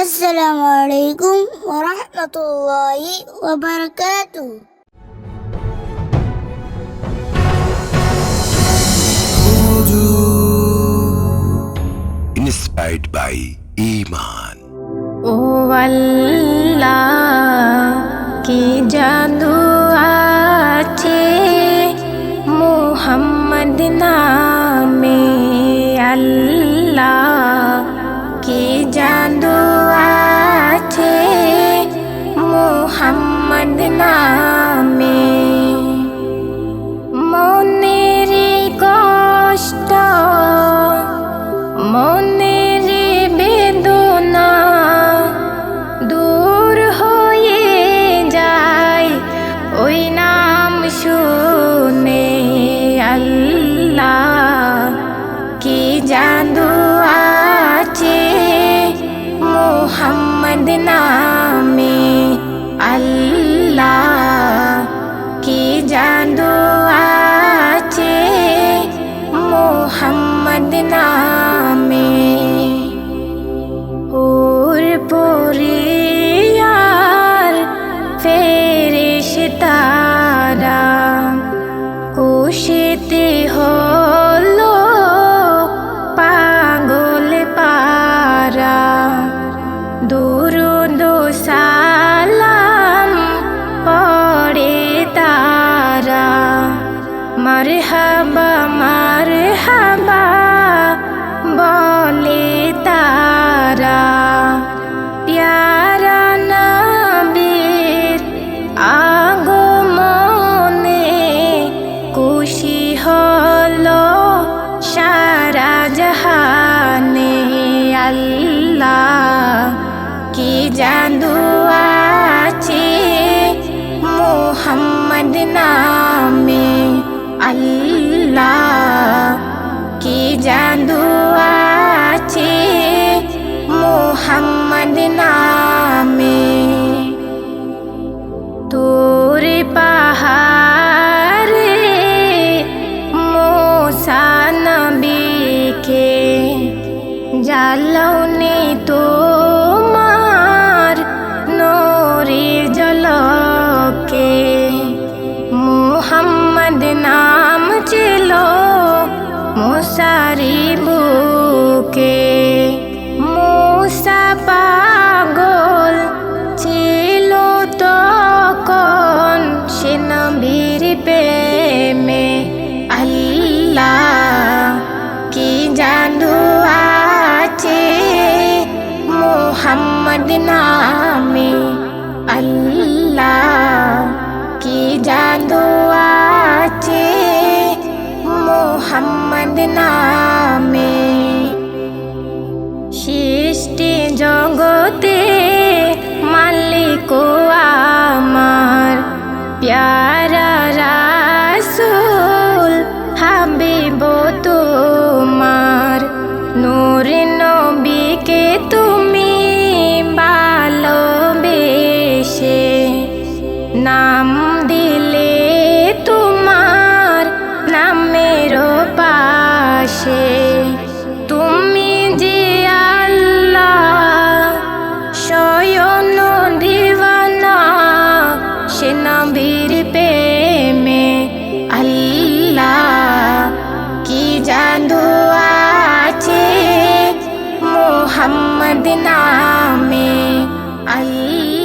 আসসালামু আলাইকুম ওয়া রাহমাতুল্লাহি ওয়া বারাকাতুহু inspired by Iman. ও আল্লাহ কি জাদু আছে মোহাম্মদ নামে আল্লাহ নামে। মনের কষ্ট, মনের বেদনা দূর হয়ে যায়। ওই নাম শুনে আল্লাহ কি জাদু আছে? মোহাম্মদ নামে মারহাবা মারহাবা বলে তারা, প্যারা নবীর আগমনে খুশি হলো সারা জাহানে আল্লাহ। কি জাদু আছে মোহাম্মদ নামে মোহাম্মদ নামে তোর পাহাড়ে মোসা নবীকে জ্বালনে তোমার নোরে জলকে। মোহাম্মদ নাম ছিল মুসারি মোহাম্মদ নামে আল্লাহ কি জাদু আছে? মোহাম্মদ নামে সৃষ্টি জগতে নাম দিলে তোমার নামের পাশে। তুমি যে আল্লাহ শয়ন দিবানা, সে নবীর প্রেমে আল্লাহ। কি জাদু আছে মোহাম্মদ নামে আল্লাহ?